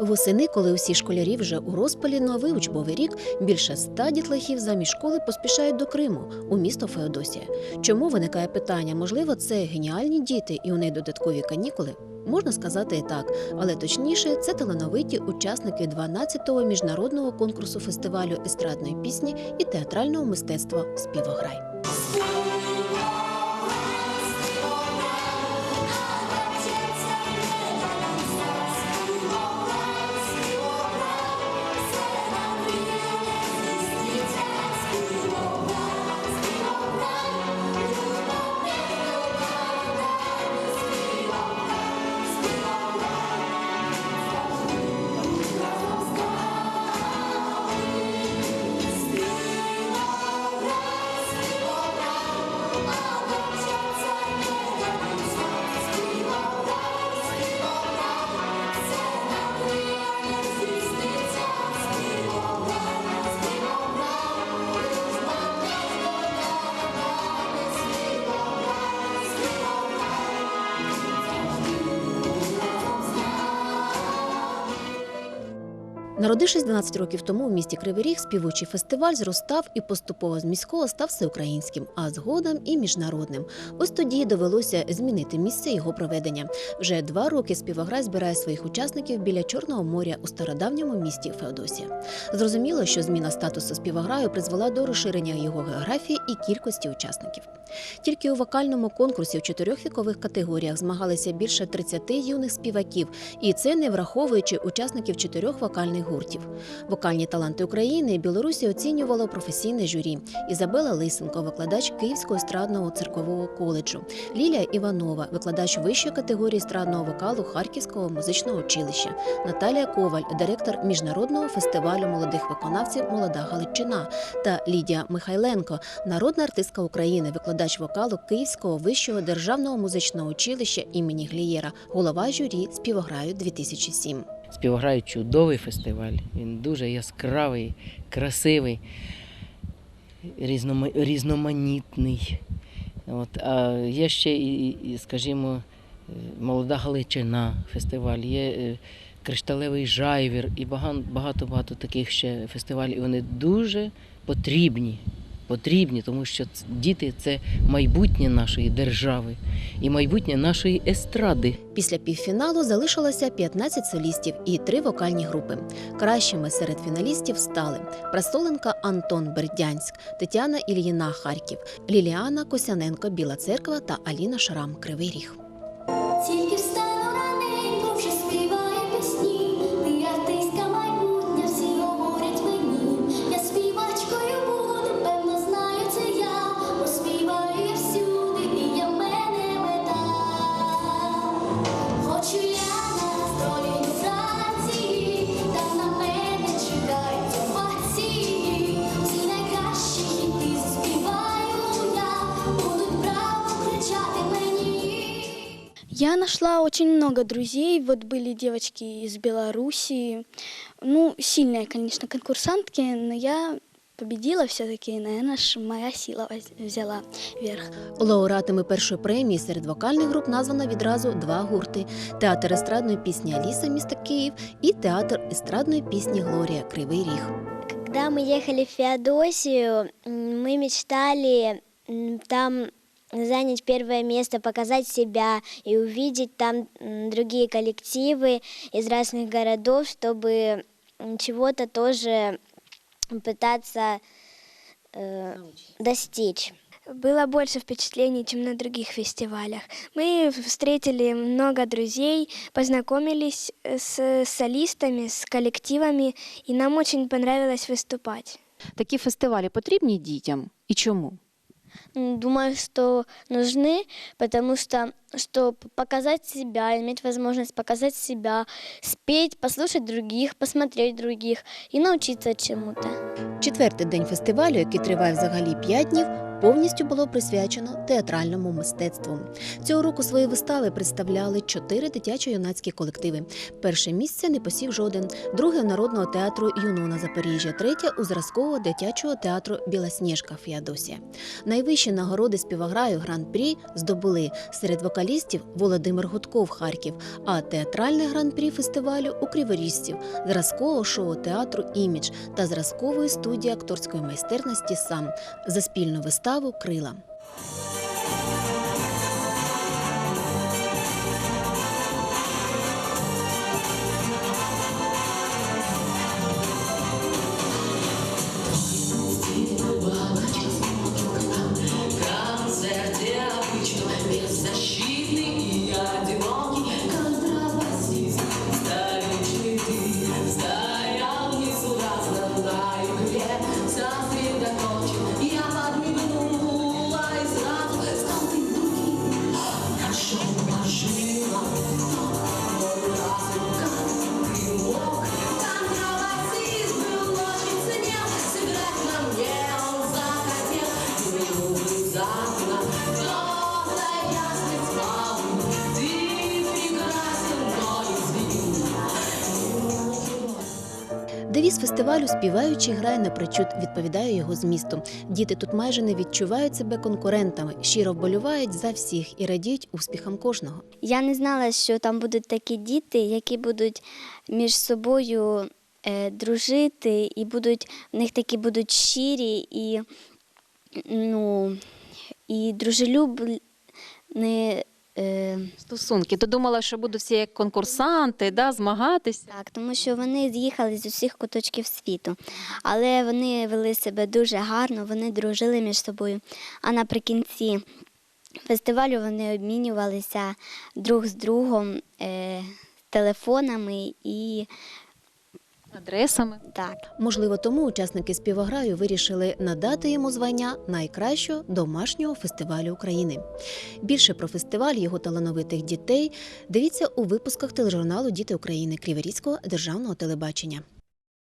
Восени, коли усі школярі вже у розпалі новий учбовий рік, більше ста дітлахів замість школи поспішають до Криму у місто Феодосія. Чому виникає питання? Можливо, це геніальні діти і у них додаткові канікули? Можна сказати і так, але точніше, це талановиті учасники 12-го міжнародного конкурсу фестивалю естрадної пісні і театрального мистецтва Співограй. Народившись 12 років тому у місті Кривий Ріг, співочий фестиваль зростав і поступово з міського став всеукраїнським, а згодом і міжнародним. Ось тоді довелося змінити місце його проведення. Вже два роки співограй збирає своїх учасників біля Чорного моря у стародавньому місті Феодосія. Зрозуміло, що зміна статусу співограю призвела до розширення його географії і кількості учасників. Тільки у вокальному конкурсі в чотирьох вікових категоріях змагалися більше 30 юних співаків, і це не враховуючи учасників чотирьох вокальних гуртів. Вокальні таланти України Білорусі оцінювало професійне журі Ізабела Лисенко, викладач Київського естрадного циркового коледжу, Лілія Іванова, викладач вищої категорії естрадного вокалу Харківського музичного училища, Наталія Коваль, директор міжнародного фестивалю молодих виконавців Молода Галичина та Лідія Михайленко, народна артистка України, викладач вокалу Київського вищого державного музичного училища імені Глієра, голова журі співограю 2007. Співграють чудовий фестиваль. Він дуже яскравий, красивий, різноманітний. От, а є ще скажімо, е, молода Галичина фестиваль, є е, кришталевий жайвір і багато багато таких ще фестивалів. Вони дуже потрібні. Потрібні, тому що діти це майбутнє нашої держави і майбутнє нашої естради. Після півфіналу залишилося 15 солістів і три вокальні групи. Кращими серед фіналістів стали Прасоленка Антон Бердянськ, Тетяна Ільїна Харків, Ліліана Косяненко Біла Церква та Аліна Шрам Кривий Ріг. Тільки нашла очень много друзей. Вот были девочки из Белоруссии. Ну, сильные, конечно, конкурсантки, но я победила все-таки. Наверное, моя сила воз- взяла верх. Лауреатами першої премії серед вокальних груп названо відразу два гурти: театр естрадної пісні Аліса міста Київ і театр естрадної пісні Глорія Кривий Ріг. Когда мы ехали в Феодосию, м, мы мечтали м, там занять первое место, показать себя и увидеть там м, другие коллективы из разных городов, чтобы м, чего-то тоже пытаться э, достичь. Было больше впечатлений, чем на других фестивалях. Мы встретили много друзей, познакомились э, с солистами, с коллективами, и нам очень понравилось выступать. Такі фестивалі потрібні дітям і чому? Думаю, что нужны, потому что, чтобы показать себя, иметь возможность показать себя, спеть, послушать других, посмотреть других и научиться чему-то. Четвертий день фестивалю, який триває взагалі 5 днів, повністю було присвячено театральному мистецтву. Цього року свої вистави представляли чотири дитячо-юнацькі колективи. Перше місце не посів жоден, друге народного театру Юнона Запоріжжя, третє у зразкового дитячого театру Білосніжка Феодосія. Найвищі нагороди співаграю гран-прі здобули серед вокалістів Володимир Гудков Харків, а театральне гран-прі фестивалю у Криворіжців, зразкового шоу театру Імідж та зразкової студії акторської майстерності сам за спільну виставу Крила. Девіз фестивалю співаючий грає напрочуд, відповідає його змісту. Діти тут майже не відчувають себе конкурентами, щиро вболівають за всіх і радіють успіхам кожного. Я не знала, що там будуть такі діти, які будуть між собою е, дружити, і будуть в них такі будуть щирі і, ну, і дружелюбні. Е, Стосунки. Ти думала, що будуть всі як конкурсанти, да, змагатися? Так, тому що вони з'їхали з усіх куточків світу, але вони вели себе дуже гарно, вони дружили між собою. А наприкінці фестивалю вони обмінювалися друг з другом е, телефонами і Адресами. так. Можливо, тому учасники співограю вирішили надати йому звання найкращого домашнього фестивалю України. Більше про фестиваль його талановитих дітей дивіться у випусках тележурналу Діти України Кріверійського державного телебачення.